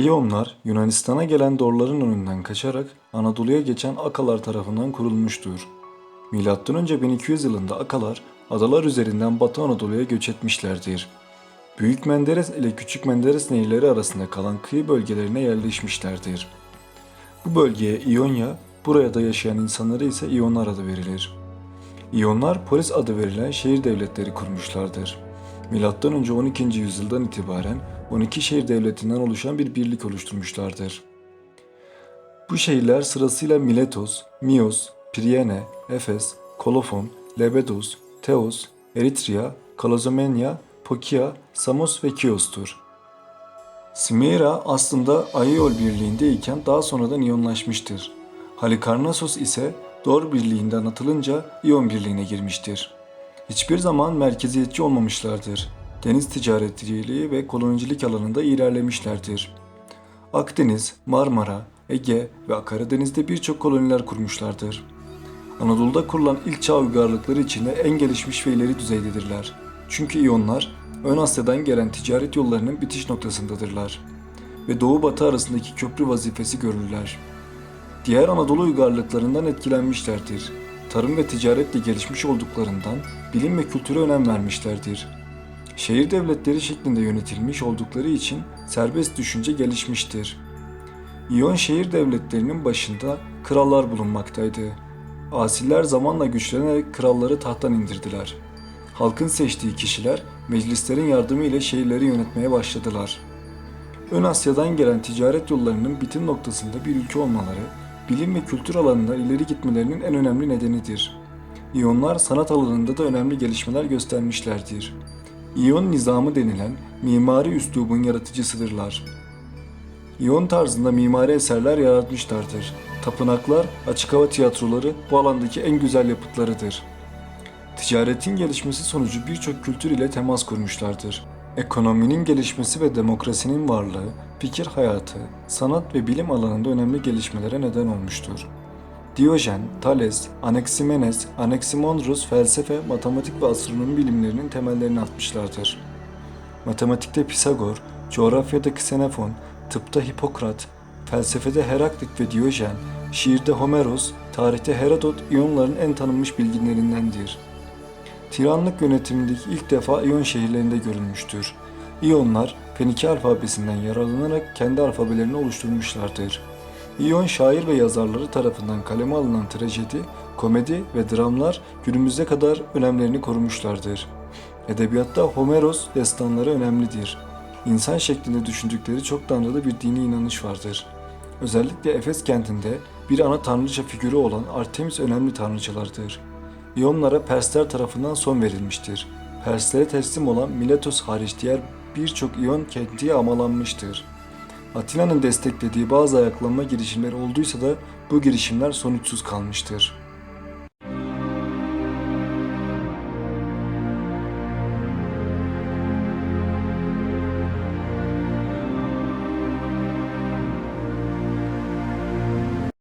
İyonlar Yunanistan'a gelen Dorların önünden kaçarak Anadolu'ya geçen Akalar tarafından kurulmuştur. M.Ö. 1200 yılında Akalar adalar üzerinden Batı Anadolu'ya göç etmişlerdir. Büyük Menderes ile Küçük Menderes nehirleri arasında kalan kıyı bölgelerine yerleşmişlerdir. Bu bölgeye İonya, buraya da yaşayan insanlara ise İyonlar adı verilir. İyonlar polis adı verilen şehir devletleri kurmuşlardır. Önce 12. yüzyıldan itibaren 12 şehir devletinden oluşan bir birlik oluşturmuşlardır. Bu şehirler sırasıyla Miletos, Mios, Priene, Efes, Kolofon, Lebedos, Teos, Eritrea, Kalazomenya, Pokia, Samos ve Kios'tur. Smira aslında Aiol birliğindeyken daha sonradan iyonlaşmıştır. Halikarnassos ise Dor birliğinden atılınca İyon birliğine girmiştir. Hiçbir zaman merkeziyetçi olmamışlardır. Deniz ticaretçiliği ve kolonicilik alanında ilerlemişlerdir. Akdeniz, Marmara, Ege ve Karadeniz'de birçok koloniler kurmuşlardır. Anadolu'da kurulan ilk çağ uygarlıkları içinde en gelişmiş ve ileri düzeydedirler. Çünkü İyonlar, Ön Asya'dan gelen ticaret yollarının bitiş noktasındadırlar ve Doğu Batı arasındaki köprü vazifesi görürler. Diğer Anadolu uygarlıklarından etkilenmişlerdir. Tarım ve ticaretle gelişmiş olduklarından bilim ve kültüre önem vermişlerdir. Şehir devletleri şeklinde yönetilmiş oldukları için serbest düşünce gelişmiştir. İyon şehir devletlerinin başında krallar bulunmaktaydı. Asiller zamanla güçlenerek kralları tahttan indirdiler. Halkın seçtiği kişiler meclislerin yardımı ile şehirleri yönetmeye başladılar. Ön Asya'dan gelen ticaret yollarının bitim noktasında bir ülke olmaları, bilim ve kültür alanında ileri gitmelerinin en önemli nedenidir. İyonlar sanat alanında da önemli gelişmeler göstermişlerdir. İyon nizamı denilen mimari üslubun yaratıcısıdırlar. İyon tarzında mimari eserler yaratmışlardır. Tapınaklar, açık hava tiyatroları bu alandaki en güzel yapıtlarıdır. Ticaretin gelişmesi sonucu birçok kültür ile temas kurmuşlardır. Ekonominin gelişmesi ve demokrasinin varlığı, fikir hayatı, sanat ve bilim alanında önemli gelişmelere neden olmuştur. Diyojen, Thales, Anaximenes, Anaximandros felsefe, matematik ve astronomi bilimlerinin temellerini atmışlardır. Matematikte Pisagor, coğrafyada Ksenofon, tıpta Hipokrat, felsefede Heraklit ve Diyojen, şiirde Homeros, tarihte Herodot İyonların en tanınmış bilginlerindendir. Tiranlık yönetimindeki ilk defa İyon şehirlerinde görülmüştür. İyonlar Fenike alfabesinden yararlanarak kendi alfabelerini oluşturmuşlardır. İyon şair ve yazarları tarafından kaleme alınan trajedi, komedi ve dramlar günümüze kadar önemlerini korumuşlardır. Edebiyatta Homeros destanları önemlidir. İnsan şeklinde düşündükleri çok tanrılı bir dini inanış vardır. Özellikle Efes kentinde bir ana tanrıça figürü olan Artemis önemli tanrıçalardır. İyonlara Persler tarafından son verilmiştir. Perslere teslim olan Miletos hariç diğer birçok İyon kenti yağmalanmıştır. Atina'nın desteklediği bazı ayaklanma girişimleri olduysa da bu girişimler sonuçsuz kalmıştır.